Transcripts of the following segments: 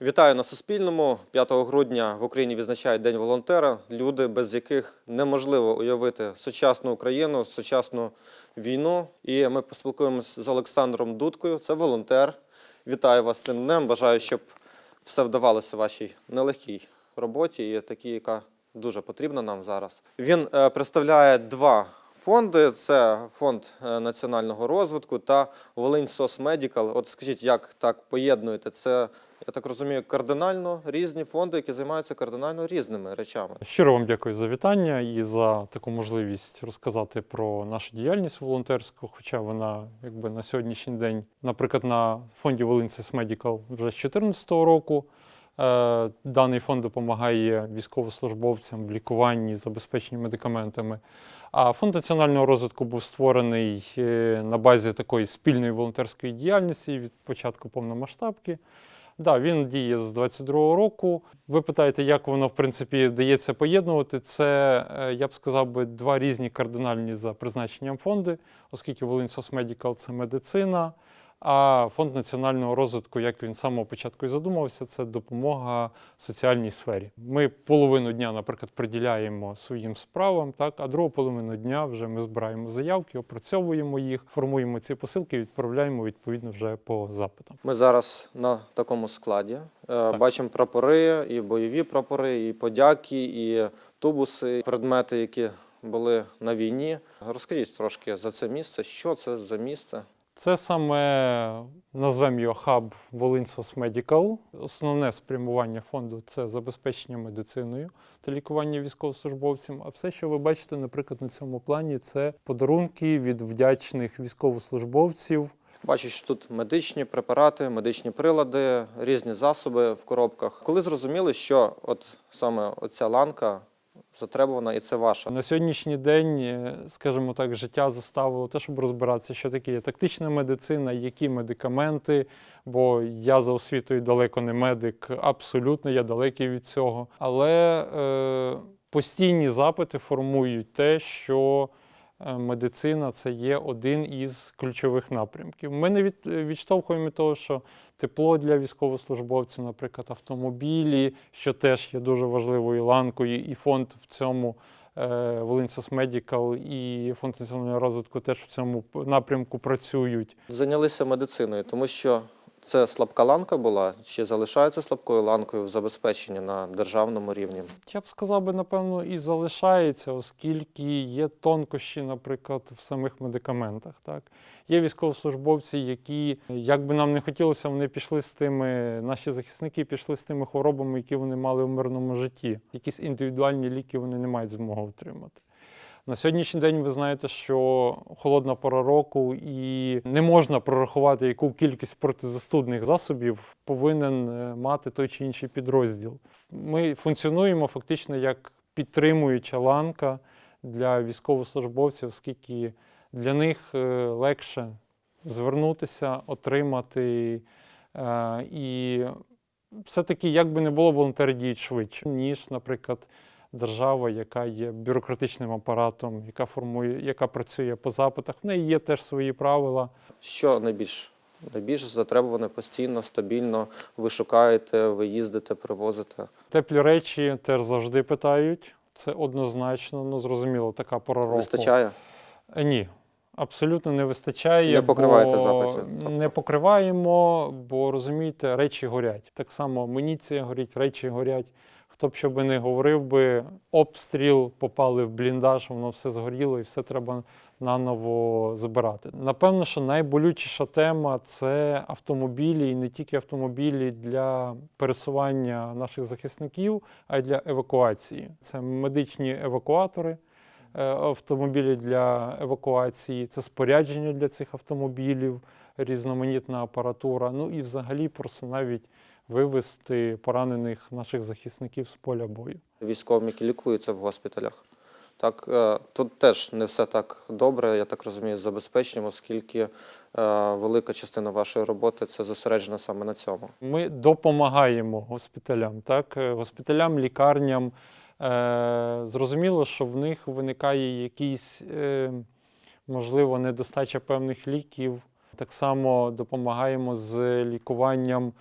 Вітаю на Суспільному. 5 грудня в Україні відзначають День волонтера. Люди, без яких неможливо уявити сучасну Україну, сучасну війну. І ми поспілкуємося з Олександром Дудкою. Це волонтер. Вітаю вас цим днем. Бажаю, щоб все вдавалося вашій нелегкій роботі, і такій, яка дуже потрібна нам зараз. Він е, представляє два фонди: це фонд е, національного розвитку та Волинь Медікал. От скажіть, як так поєднуєте? Це я так розумію, кардинально різні фонди, які займаються кардинально різними речами. Щиро вам дякую за вітання і за таку можливість розказати про нашу діяльність волонтерську, хоча вона якби на сьогоднішній день, наприклад, на фонді Волинцес Medical вже з 2014 року. Е, Даний фонд допомагає військовослужбовцям в лікуванні, забезпеченні медикаментами. А фонд національного розвитку був створений е, на базі такої спільної волонтерської діяльності від початку повномасштабки. Да, він діє з 22-го року. Ви питаєте, як воно в принципі вдається поєднувати? Це е, я б сказав би два різні кардинальні за призначенням фонди, оскільки Волинь Медикал це медицина. А фонд національного розвитку, як він з самого початку і задумався, це допомога соціальній сфері. Ми половину дня, наприклад, приділяємо своїм справам, так а другу половину дня вже ми збираємо заявки, опрацьовуємо їх, формуємо ці посилки, і відправляємо відповідно вже по запитам. Ми зараз на такому складі Е, бачимо прапори, і бойові прапори, і подяки, і тубуси, предмети, які були на війні. Розкажіть трошки за це місце. Що це за місце? Це саме назвемо його хаб Волинсос Медікал. Основне спрямування фонду це забезпечення медициною та лікування військовослужбовцям. А все, що ви бачите, наприклад, на цьому плані, це подарунки від вдячних військовослужбовців. Бачу, що тут медичні препарати, медичні прилади, різні засоби в коробках. Коли зрозуміли, що от саме оця ланка затребувана, і це ваша. На сьогоднішній день, е, скажімо так, життя заставило те, щоб розбиратися, що таке є тактична медицина, які медикаменти. Бо я за освітою далеко не медик, абсолютно я далекий від цього. Але е, постійні запити формують те, що медицина це є один із ключових напрямків. Ми не від, відштовхуємо від того, що тепло для військовослужбовців, наприклад, автомобілі, що теж є дуже важливою ланкою, і фонд в цьому. Волинсос Медікал і фонд національного розвитку теж в цьому напрямку працюють. Зайнялися медициною, тому що це слабка ланка була, чи залишається слабкою ланкою в забезпеченні на державному рівні. Я б сказав би, напевно, і залишається, оскільки є тонкощі, наприклад, в самих медикаментах. Так? Є військовослужбовці, які, як би нам не хотілося, вони пішли з тими, наші захисники пішли з тими хворобами, які вони мали в мирному житті. Якісь індивідуальні ліки вони не мають змоги отримати. На сьогоднішній день ви знаєте, що холодна пора року і не можна прорахувати, яку кількість протизастудних засобів повинен е, мати той чи інший підрозділ. Ми функціонуємо фактично як підтримуюча ланка для військовослужбовців, оскільки для них е, легше звернутися, отримати. е, І все-таки, як би не було, волонтери діють швидше, ніж, наприклад, держава, яка є бюрократичним апаратом, яка формує, яка працює по запитах. В неї є теж свої правила. Що найбільш найбільш затребуване постійно, стабільно. Ви шукаєте, ви їздите, привозите. Теплі речі теж завжди питають. Це однозначно, ну зрозуміло, така пора року. Вистачає? Е, Ні, абсолютно не вистачає. Не покриваєте запитів, тобто? Не покриваємо, бо розумієте, речі горять. Так само амуніція горить, речі горять. Хто б що би не говорив би, обстріл, попали в бліндаж, воно все згоріло і все треба наново збирати. Напевно, що найболючіша тема це автомобілі, і не тільки автомобілі для пересування наших захисників, а й для евакуації. Це медичні евакуатори. е, Автомобілі для евакуації, це спорядження для цих автомобілів, різноманітна апаратура. Ну і взагалі просто навіть вивезти поранених наших захисників з поля бою. Військовим, які лікуються в госпіталях. Так, е, тут теж не все так добре, я так розумію, з забезпеченням, оскільки е, велика частина вашої роботи це зосереджена саме на цьому. Ми допомагаємо госпіталям, так? е, госпіталям, лікарням. Зрозуміло, що в них виникає якийсь, е, можливо, недостача певних ліків. Так само допомагаємо з лікуванням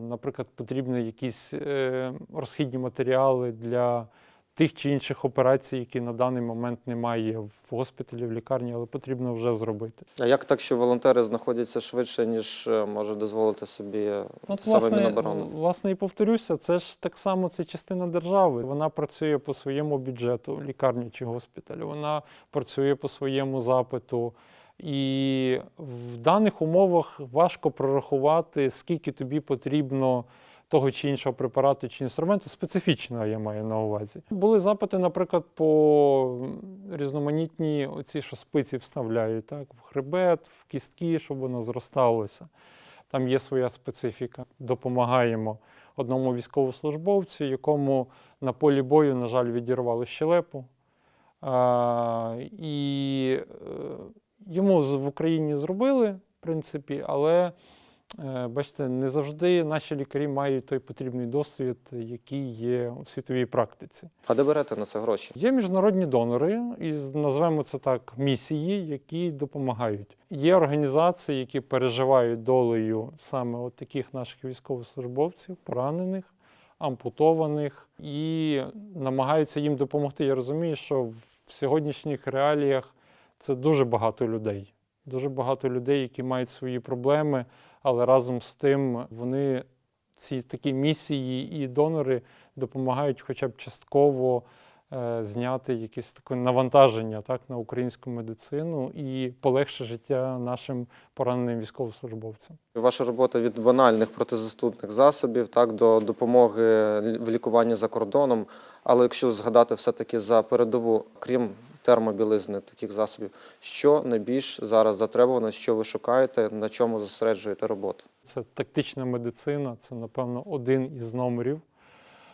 наприклад, потрібні якісь е, розхідні матеріали для тих чи інших операцій, які на даний момент немає в госпіталі, в лікарні, але потрібно вже зробити. А як так, що волонтери знаходяться швидше, ніж е, може дозволити собі Ну, от, саме Міноборони? власне, і повторюся, це ж так само це частина держави. Вона працює по своєму бюджету, лікарні чи госпіталю. Вона працює по своєму запиту. І в даних умовах важко прорахувати, скільки тобі потрібно того чи іншого препарату чи інструменту, специфічного я маю на увазі. Були запити, наприклад, по різноманітні оці, що спиці вставляють, так, в хребет, в кістки, щоб воно зросталося. Там є своя специфіка. Допомагаємо одному військовослужбовцю, якому на полі бою, на жаль, відірвали щелепу. А, і е, йому в Україні зробили, в принципі, але е, бачите, не завжди наші лікарі мають той потрібний досвід, який є у світовій практиці. А де берете на це гроші? Є міжнародні донори, і назвемо це так, місії, які допомагають. Є організації, які переживають долею саме от таких наших військовослужбовців, поранених, ампутованих, і намагаються їм допомогти. Я розумію, що в сьогоднішніх реаліях це дуже багато людей. Дуже багато людей, які мають свої проблеми, але разом з тим вони ці такі місії і донори допомагають хоча б частково е, зняти якесь таке навантаження так, на українську медицину і полегше життя нашим пораненим військовослужбовцям. Ваша робота від банальних протизастудних засобів так до допомоги в лікуванні за кордоном. Але якщо згадати все-таки за передову, крім термобілизни таких засобів, що найбільш зараз затребувано, що ви шукаєте, на чому зосереджуєте роботу? Це тактична медицина, це, напевно, один із номерів.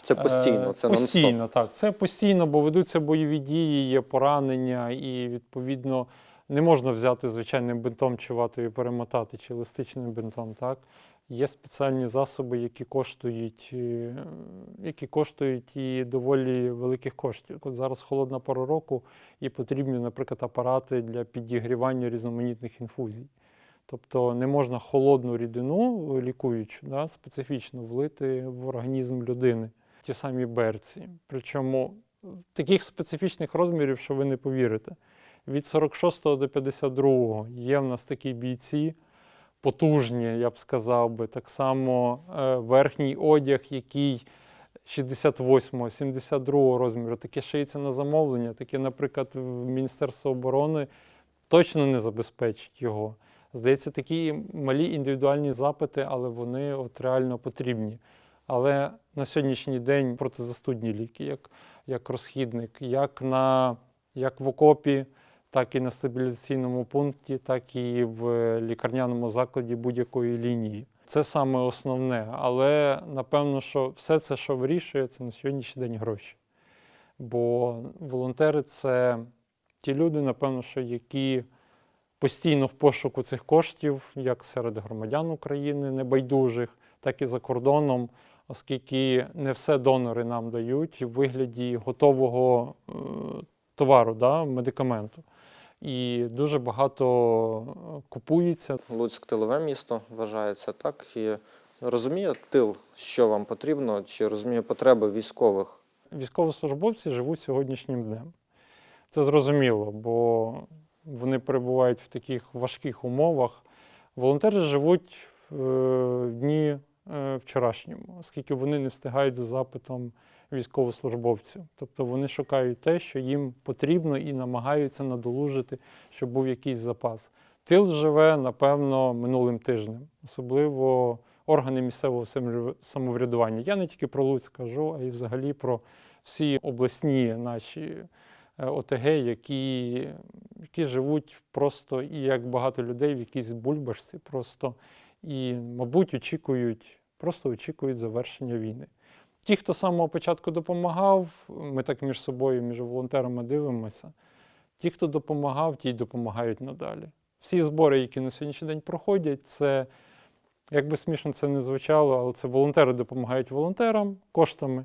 Це постійно, Е, це нон-стоп. постійно, так. Це постійно, бо ведуться бойові дії, є поранення, і відповідно не можна взяти звичайним бинтом чи ватою перемотати, чи еластичним бинтом. Так? Є спеціальні засоби, які коштують, е, які коштують і доволі великих коштів. От зараз холодна пора року, і потрібні, наприклад, апарати для підігрівання різноманітних інфузій. Тобто не можна холодну рідину лікуючу, да, специфічно влити в організм людини. Ті самі берці. Причому таких специфічних розмірів, що ви не повірите. Від 46 до 52 є в нас такі бійці, потужні, я б сказав би. Так само е, верхній одяг, який 68, 72 розміру, таке шиється на замовлення, таке, наприклад, в Міністерство оборони точно не забезпечить його. Здається, такі малі індивідуальні запити, але вони от реально потрібні. Але на сьогоднішній день протизастудні ліки, як, як розхідник, як, на, як в окопі, так і на стабілізаційному пункті, так і в лікарняному закладі будь-якої лінії. Це саме основне. Але напевно, що все це, що вирішує, це на сьогоднішній день гроші. Бо волонтери це ті люди, напевно, що які постійно в пошуку цих коштів, як серед громадян України небайдужих, так і за кордоном, оскільки не все донори нам дають в вигляді готового е, товару, да, медикаменту. І дуже багато е, купується. Луцьк тилове місто вважається так. І розуміє тил, що вам потрібно, чи розуміє потреби військових. Військовослужбовці живуть сьогоднішнім днем. Це зрозуміло, бо вони перебувають в таких важких умовах. Волонтери живуть е, в дні е, вчорашньому, оскільки вони не встигають за запитом військовослужбовців. Тобто вони шукають те, що їм потрібно, і намагаються надолужити, щоб був якийсь запас. Тил живе, напевно, минулим тижнем, особливо органи місцевого самовря- самоврядування. Я не тільки про Луцьк кажу, а й взагалі про всі обласні наші е, ОТГ, які, які живуть просто і як багато людей в якійсь бульбашці, просто і, мабуть, очікують, просто очікують завершення війни. Ті, хто з самого початку допомагав, ми так між собою, між волонтерами дивимося. Ті, хто допомагав, ті й допомагають надалі. Всі збори, які на сьогоднішній день проходять, це, як би смішно це не звучало, але це волонтери допомагають волонтерам коштами.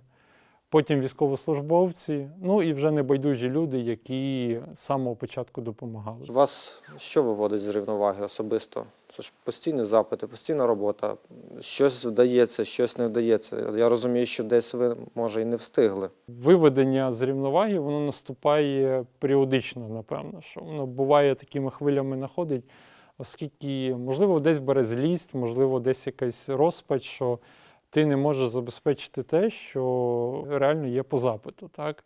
Потім військовослужбовці, ну і вже небайдужі люди, які з самого початку допомагали. Вас що виводить з рівноваги особисто? Це ж постійні запити, постійна робота. Щось вдається, щось не вдається. Я розумію, що десь ви, може, і не встигли. Виведення з рівноваги воно наступає періодично, напевно, що воно буває такими хвилями находить, оскільки, можливо, десь бере злість, можливо, десь якась розпач, що ти не можеш забезпечити те, що реально є по запиту. Так?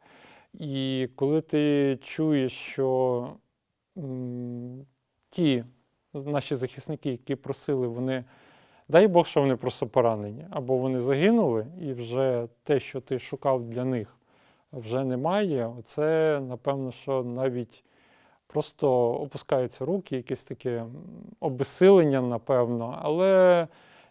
І коли ти чуєш, що ті наші захисники, які просили, вони. Дай Бог, що вони просто поранені, або вони загинули, і вже те, що ти шукав для них, вже немає. Оце, напевно, що навіть просто опускаються руки, якесь таке обесилення, напевно. Але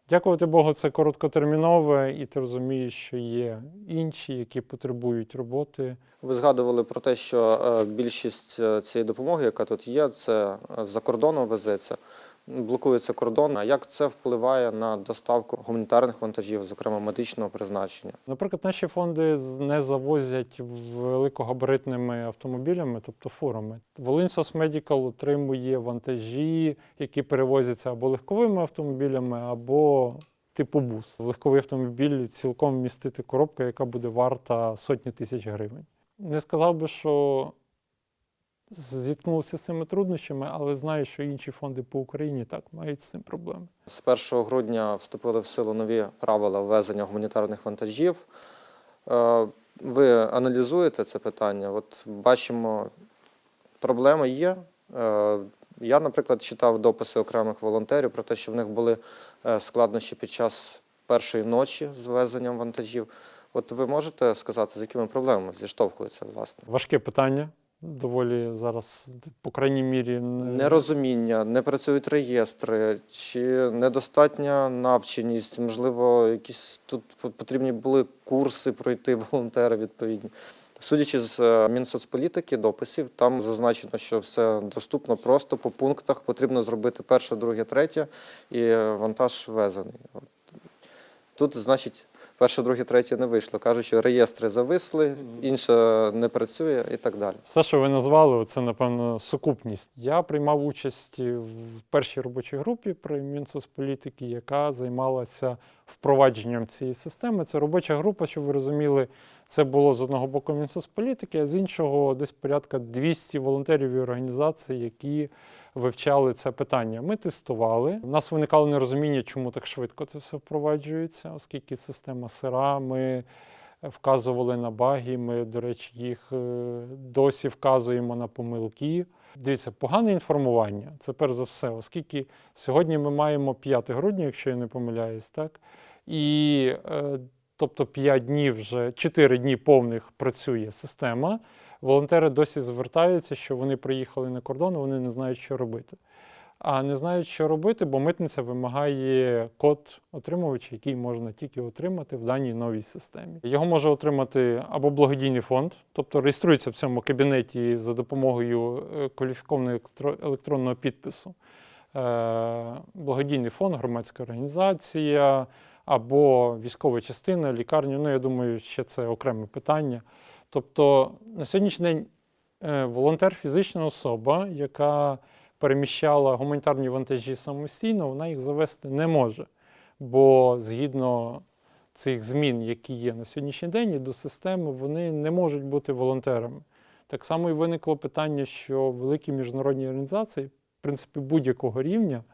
дякувати Богу, це короткотермінове, і ти розумієш, що є інші, які потребують роботи. Ви згадували про те, що е, більшість е, цієї допомоги, яка тут є, це з-за кордоном везеться, блокується кордон. А як це впливає на доставку гуманітарних вантажів, зокрема медичного призначення? Наприклад, наші фонди не завозять великогабаритними автомобілями, тобто фурами. Волинсос Medical отримує вантажі, які перевозяться або легковими автомобілями, або типу бус. Легковий автомобіль цілком містити коробка, яка буде варта сотні тисяч гривень. Не сказав би, що зіткнувся з цими труднощами, але знаю, що інші фонди по Україні так мають з цим проблеми. З 1 грудня вступили в силу нові правила ввезення гуманітарних вантажів. Е, Ви аналізуєте це питання? От бачимо, проблеми є. Е, Я, наприклад, читав дописи окремих волонтерів про те, що в них були е, складнощі під час першої ночі з ввезенням вантажів. От ви можете сказати, з якими проблемами зіштовхуються власне? Важке питання. Доволі зараз, по крайній мірі, Нерозуміння, не працюють реєстри, чи недостатня навченість, можливо, якісь тут потрібні були курси пройти волонтери відповідні. Судячи з е, Мінсоцполітики, дописів, там зазначено, що все доступно просто по пунктах. Потрібно зробити перше, друге, третє, і е, вантаж везений. Тут, значить, перше, друге, третє не вийшло. Кажуть, що реєстри зависли, інше не працює і так далі. Все, що ви назвали, це, напевно, сукупність. Я приймав участь в першій робочій групі при Мінсоцполітики, яка займалася впровадженням цієї системи. Це робоча група, щоб ви розуміли, це було з одного боку Мінсоцполітики, а з іншого десь порядка 200 волонтерів і організацій, які вивчали це питання. Ми тестували. У нас виникало нерозуміння, чому так швидко це все впроваджується, оскільки система сира. Ми вказували на баги. Ми, до речі, їх е, досі вказуємо на помилки. Дивіться, погане інформування це перш за все, оскільки сьогодні ми маємо 5 грудня, якщо я не помиляюсь, так? І е, тобто 5 днів вже 4 дні повних працює система. Волонтери досі звертаються, що вони приїхали на кордон, вони не знають, що робити. А не знають, що робити, бо митниця вимагає код отримувача, який можна тільки отримати в даній новій системі. Його може отримати або благодійний фонд, тобто реєструється в цьому кабінеті за допомогою е, кваліфікованого електронного підпису. Е, Благодійний фонд, громадська організація або військова частина, лікарня. Ну, я думаю, ще це окреме питання. Тобто на сьогоднішній день е, волонтер фізична особа, яка переміщала гуманітарні вантажі самостійно, вона їх завести не може. Бо згідно цих змін, які є на сьогоднішній день і до системи, вони не можуть бути волонтерами. Так само і виникло питання, що великі міжнародні організації, в принципі, будь-якого рівня,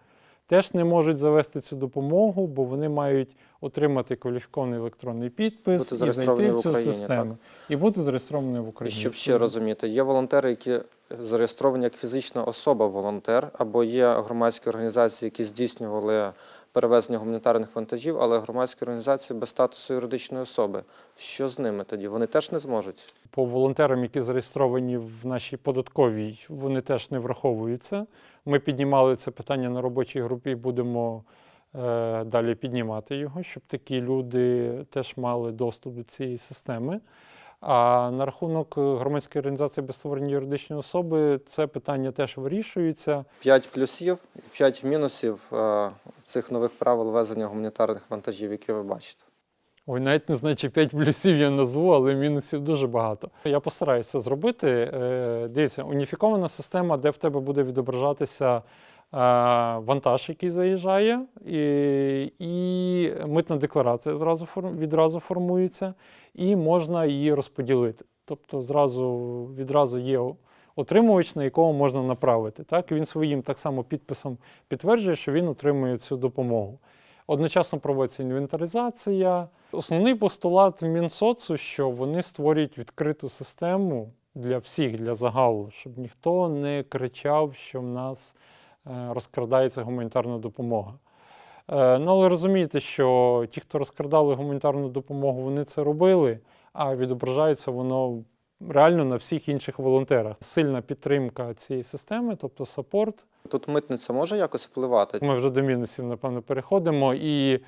теж не можуть завести цю допомогу, бо вони мають отримати кваліфікований електронний підпис Бути і знайти в цю Україні, систему. І бути зареєстровані в І Україні. щоб ще розуміти, є волонтери, які зареєстровані як фізична особа волонтер, або є громадські організації, які здійснювали перевезення гуманітарних вантажів, але громадські організації без статусу юридичної особи. Що з ними тоді? Вони теж не зможуть. по волонтерам, які зареєстровані в нашій податковій, вони теж не враховуються. Ми піднімали це питання на робочій групі і будемо е, далі піднімати його, щоб такі люди теж мали доступ до цієї системи. А на рахунок е, громадської організації без створення юридичної особи це питання теж вирішується. П'ять плюсів і п'ять мінусів е, цих нових правил везення гуманітарних вантажів, які ви бачите. Ой, навіть не знаю, чи 5 плюсів я назву, але мінусів дуже багато. Я постараюся зробити. Е, Дивіться, уніфікована система, де в тебе буде відображатися вантаж, який заїжджає, і, і митна декларація зразу відразу формується, і можна її розподілити. Тобто зразу, відразу є отримувач, на якого можна направити. Так? Він своїм так само підписом підтверджує, що він отримує цю допомогу. Одночасно проводиться інвентаризація. Основний постулат Мінсоцу, що вони створюють відкриту систему для всіх, для загалу, щоб ніхто не кричав, що в нас е, розкрадається гуманітарна допомога. Е, Ну, але розумієте, що ті, хто розкрадали гуманітарну допомогу, вони це робили, а відображається воно реально на всіх інших волонтерах. Сильна підтримка цієї системи, тобто сапорт, Тут митниця може якось впливати? ми вже до мінусів, напевно, переходимо. І е,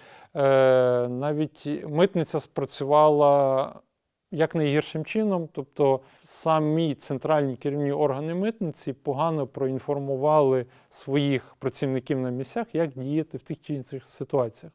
навіть митниця спрацювала як найгіршим чином. Тобто самі центральні керівні органи митниці погано проінформували своїх працівників на місцях, як діяти в тих чи інших ситуаціях.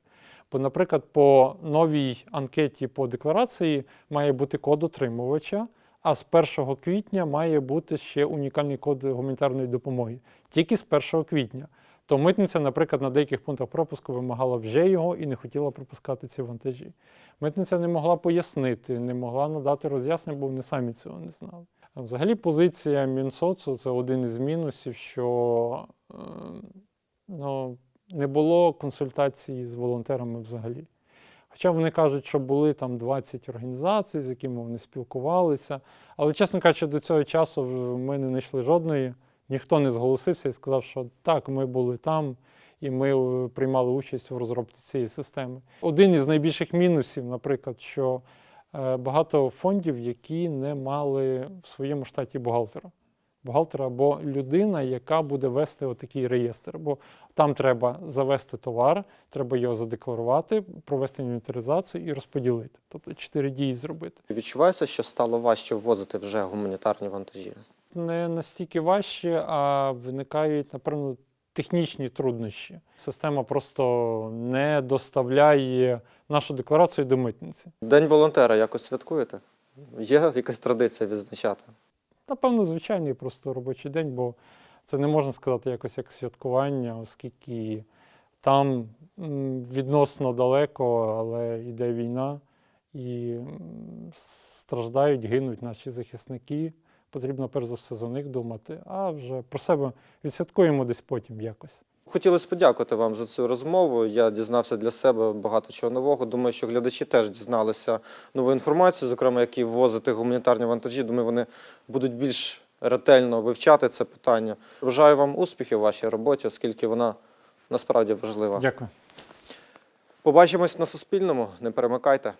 Бо, наприклад, по новій анкеті по декларації має бути код отримувача, а з 1 квітня має бути ще унікальний код гуманітарної допомоги. Тільки з 1 квітня. То митниця, наприклад, на деяких пунктах пропуску вимагала вже його і не хотіла пропускати ці вантажі. Митниця не могла пояснити, не могла надати роз'яснення, бо вони самі цього не знали. Взагалі, позиція Мінсоцу це один із мінусів, що е, ну, не було консультації з волонтерами взагалі. Хоча вони кажуть, що були там 20 організацій, з якими вони спілкувалися. Але, чесно кажучи, до цього часу ми не знайшли жодної. Ніхто не зголосився і сказав, що так, ми були там, і ми е, приймали участь в розробці цієї системи. Один із найбільших мінусів, наприклад, що е, багато фондів, які не мали в своєму штаті бухгалтера. Бухгалтера або людина, яка буде вести отакий реєстр. Бо там треба завести товар, треба його задекларувати, провести інвентаризацію і розподілити. Тобто чотири дії зробити. Відчувається, що стало важче ввозити вже гуманітарні вантажі. Не настільки важче, а виникають, напевно, технічні труднощі. Система просто не доставляє нашу декларацію до митниці. День волонтера якось святкуєте? Є якась традиція відзначати? Напевно, звичайний просто робочий день, бо це не можна сказати якось як святкування, оскільки там відносно далеко, але йде війна, і страждають, гинуть наші захисники. Потрібно перш за все за них думати, а вже про себе відсвяткуємо десь потім якось. Хотілося подякувати вам за цю розмову. Я дізнався для себе багато чого нового. Думаю, що глядачі теж дізналися нову інформацію, зокрема, як і ввозити гуманітарні вантажі. Думаю, вони будуть більш ретельно вивчати це питання. Бажаю вам успіхів у вашій роботі, оскільки вона насправді важлива. Дякую. Побачимось на Суспільному. Не перемикайте.